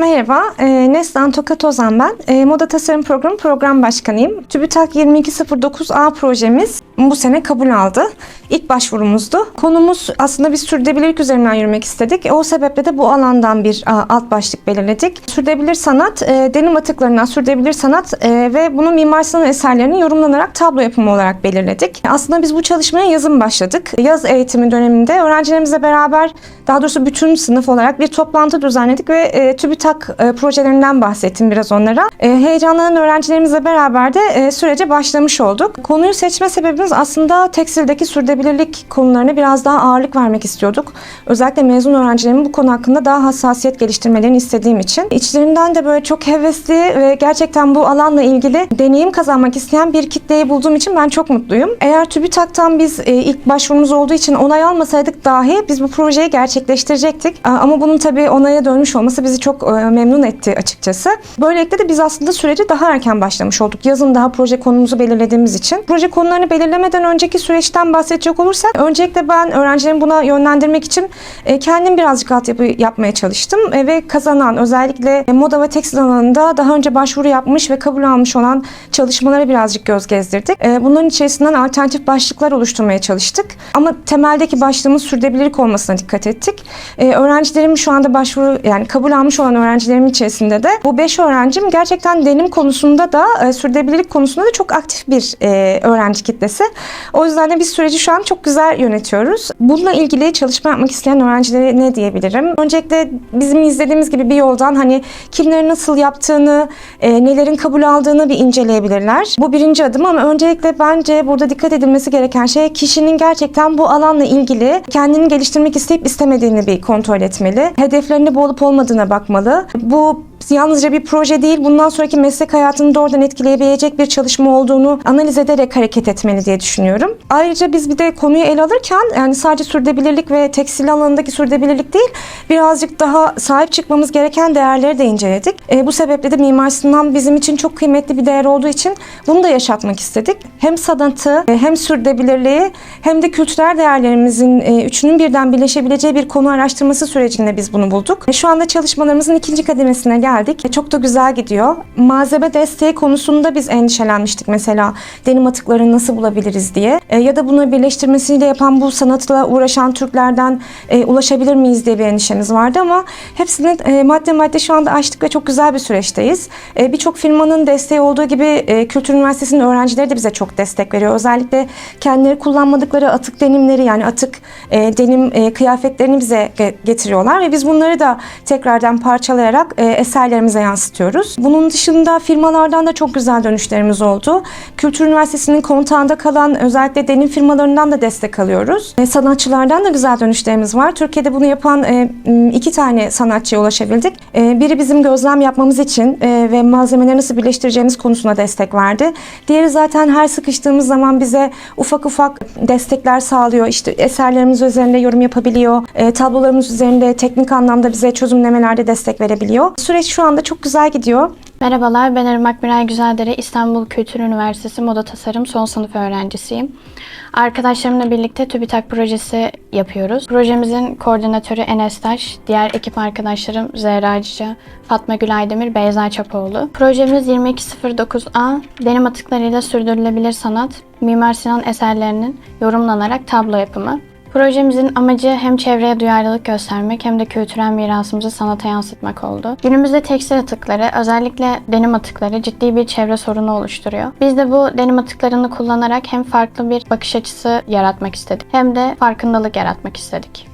Merhaba, e, Neslihan Tokat Ozan ben. E, Moda Tasarım Programı Program Başkanıyım. TÜBİTAK 2209A projemiz bu sene kabul aldı. İlk başvurumuzdu. Konumuz aslında biz sürdürülebilirlik üzerinden yürümek istedik. O sebeple de bu alandan bir alt başlık belirledik. Sürdürülebilir sanat, e, denim atıklarından sürdürülebilir sanat e, ve bunun Mimar Sinan eserlerini yorumlanarak tablo yapımı olarak belirledik. Aslında biz bu çalışmaya yazın başladık. Yaz eğitimi döneminde öğrencilerimizle beraber daha doğrusu bütün sınıf olarak bir toplantı düzenledik ve e, TÜBİTAK projelerinden bahsettim biraz onlara. Heyecanlanan öğrencilerimizle beraber de sürece başlamış olduk. Konuyu seçme sebebimiz aslında tekstildeki sürdürülebilirlik konularına biraz daha ağırlık vermek istiyorduk. Özellikle mezun öğrencilerimin bu konu hakkında daha hassasiyet geliştirmelerini istediğim için. İçlerinden de böyle çok hevesli ve gerçekten bu alanla ilgili deneyim kazanmak isteyen bir kitleyi bulduğum için ben çok mutluyum. Eğer TÜBİTAK'tan biz e, ilk başvurumuz olduğu için onay almasaydık dahi biz bu projeyi gerçekleştirecektik. Ama bunun tabii onaya dönmüş olması bizi çok e, memnun etti açıkçası. Böylelikle de biz aslında süreci daha erken başlamış olduk. Yazın daha proje konumuzu belirlediğimiz için. Proje konularını belirlemeden önceki süreçten bahsedecek olursak öncelikle ben öğrencilerimi buna yönlendirmek için e, kendim birazcık altyapı yapmaya çalıştım E, ve kazanan özellikle moda ve tekstil alanında daha önce başvuru yapmış ve kabul almış olan çalışmalara birazcık göz gezdirdik. E, Bunların içerisinden alternatif başlıklar oluşturmaya çalıştık. Ama temeldeki başlığımız sürdürülebilirlik olmasına dikkat ettik. Öğrencilerim şu anda başvuru yani kabul almış olan öğrencilerimin içerisinde de bu 5 öğrencim gerçekten denim konusunda da sürdürülebilirlik konusunda da çok aktif bir öğrenci kitlesi. O yüzden de biz süreci şu an çok güzel yönetiyoruz. Bununla ilgili çalışma yapmak isteyen öğrencilere ne diyebilirim? Öncelikle bizim izlediğimiz gibi bir yoldan hani kimlerin nasıl yaptığını, e, nelerin kabul aldığını bir inceleyebilirler. Bu birinci adım ama öncelikle bence burada dikkat edilmesi gereken şey kişinin gerçekten bu alanla ilgili kendini geliştirmek isteyip istemediğini bir kontrol etmeli. Hedeflerinde bu olup olmadığına bakmalı. Bu yalnızca bir proje değil, bundan sonraki meslek hayatını doğrudan etkileyebilecek bir çalışma olduğunu analiz ederek hareket etmeli diye düşünüyorum. Ayrıca biz bir de konuyu ele alırken yani sadece sürdürülebilirlik ve tekstil alanındaki sürdürülebilirlik değil, birazcık daha sahip çıkmamız gereken değerleri de inceledik. E, bu sebeple de Mimar Sinan bizim için çok kıymetli bir değer olduğu için bunu da yaşatmak istedik. Hem sanatı, e, hem sürdürülebilirliği hem de kültürel değerlerimizin e, üçünün birden birleşebileceği bir konu araştırması sürecinde biz bunu bulduk. E, Şu anda çalışmalarımızın ikinci kademesine geldik. E, Çok da güzel gidiyor. Malzeme desteği konusunda biz endişelenmiştik mesela denim atıklarını nasıl bulabiliriz diye. E, Ya da bunu birleştirmesiyle yapan bu sanatla uğraşan Türklerden e, ulaşabilir miyiz diye bir endişemiz vardı ama hepsini e, madde madde şu anda açtık ve çok güzel bir süreçteyiz. Birçok firmanın desteği olduğu gibi Kültür Üniversitesi'nin öğrencileri de bize çok destek veriyor. Özellikle kendileri kullanmadıkları atık denimleri yani atık denim kıyafetlerini bize ge- getiriyorlar ve biz bunları da tekrardan parçalayarak e, eserlerimize yansıtıyoruz. Bunun dışında firmalardan da çok güzel dönüşlerimiz oldu. Kültür Üniversitesi'nin kontağında kalan özellikle denim firmalarından da destek alıyoruz. E, sanatçılardan da güzel dönüşlerimiz var. Türkiye'de bunu yapan e, iki tane sanatçıya ulaşabildik. E, biri bizim gözlem yapmamız için e, ve malzemeleri nasıl birleştireceğimiz konusuna destek verdi. Diğeri zaten her sıkıştığımız zaman bize ufak ufak destekler sağlıyor. İşte eserlerimiz üzerinde yorum yapabiliyor. E, tablolarımız üzerinde teknik anlamda bize çözümlemelerde destek verebiliyor. Süreç şu anda çok güzel gidiyor. Merhabalar, ben Irmak Miray Güzeldere, İstanbul Kültür Üniversitesi Moda Tasarım son sınıf öğrencisiyim. Arkadaşlarımla birlikte TÜBİTAK projesi yapıyoruz. Projemizin koordinatörü Enes Taş, diğer ekip arkadaşlarım Zehra Cica, Fatma Gül Aydemir, Beyza Çapoğlu. Projemiz 2209A, denim atıklarıyla sürdürülebilir sanat, Mimar Sinan eserlerinin yorumlanarak tablo yapımı. Projemizin amacı hem çevreye duyarlılık göstermek hem de kültürel mirasımızı sanata yansıtmak oldu. Günümüzde tekstil atıkları, özellikle denim atıkları ciddi bir çevre sorunu oluşturuyor. Biz de bu denim atıklarını kullanarak hem farklı bir bakış açısı yaratmak istedik hem de farkındalık yaratmak istedik.